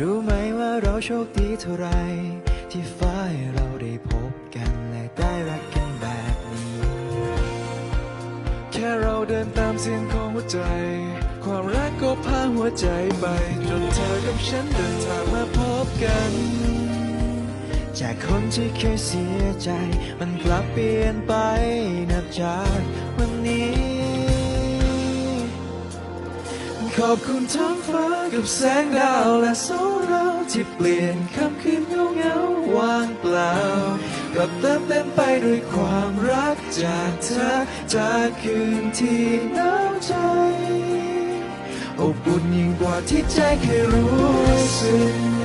รู้ไหมว่าเราโชคดีเท่าไร ที่ฟ้าให้เราได้พบกันและได้รักกันแบบนี้ แค่เราเดินตามเสียงของหัวใจ ความรักก็พาหัวใจไป จนเธอกับฉันเดินทางมาพบกัน จากคนที่เคยเสียใจ มันกลับเปลี่ยนไปนับจากวันนี้ ขอบคุณท้องฟ้ากับแสงดาวและโซเราที่เปลี่ยนคำคืนเงาเงาว่างเปล่ากลับเติมเต็มไปด้วยความรักจากเธอจากคืนที่หนาวใจอบอุ่นยิ่งกว่าที่ใจเคยรู้สึก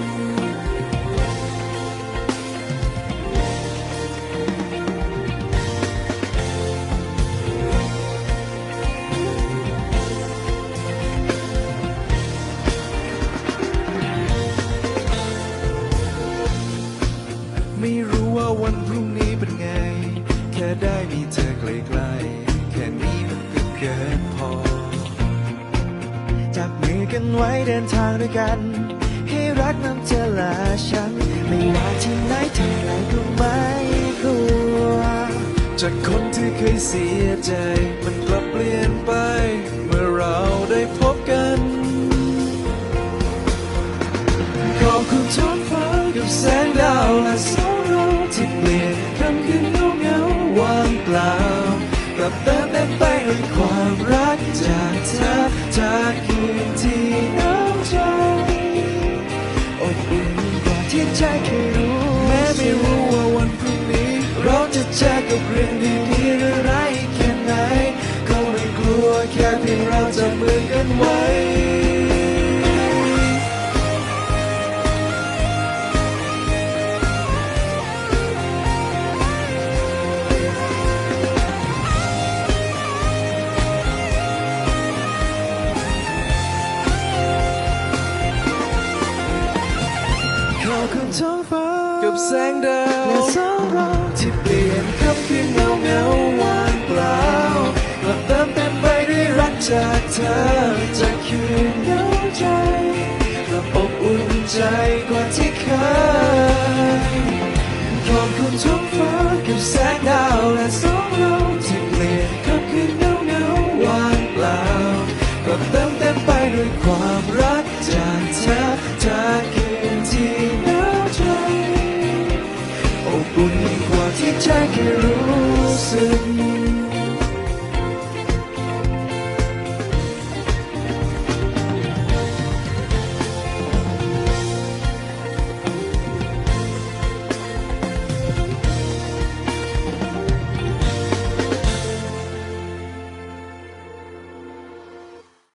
แค่ได้มีเธอใกล้ๆแค่นี้มันก็เกินพอ จับมือกันไว้เดินทางด้วยกัน ให้รักนั้นเธอและฉัน ไม่ว่าที่ไหนทางไหนก็ไม่กลัว จากคนที่เคยเสียใจ มันกลับเปลี่ยนไป เมื่อเราได้พบกันขอบคุณท้องฟ้ากับแสงดาวและ ไปด้วยความรักจากเธอจากคืนที่หนาวใจอบอุ่นกว่าที่ใจเคยรู้ แม้ไม่รู้ว่าวันพรุ่งนี้ เราจะเจอกับเรื่องดีๆหรือร้ายแค่ไหน ก็ไม่กลัวแค่เพียงเราจับมือกันไว้ แสงดาวและสองเราที่เปลี่ยนค่ำคืนเงาเงาว่างเปล่ากลับเติมเต็มไปด้วยรักจากเธอจากคืนเงาใจ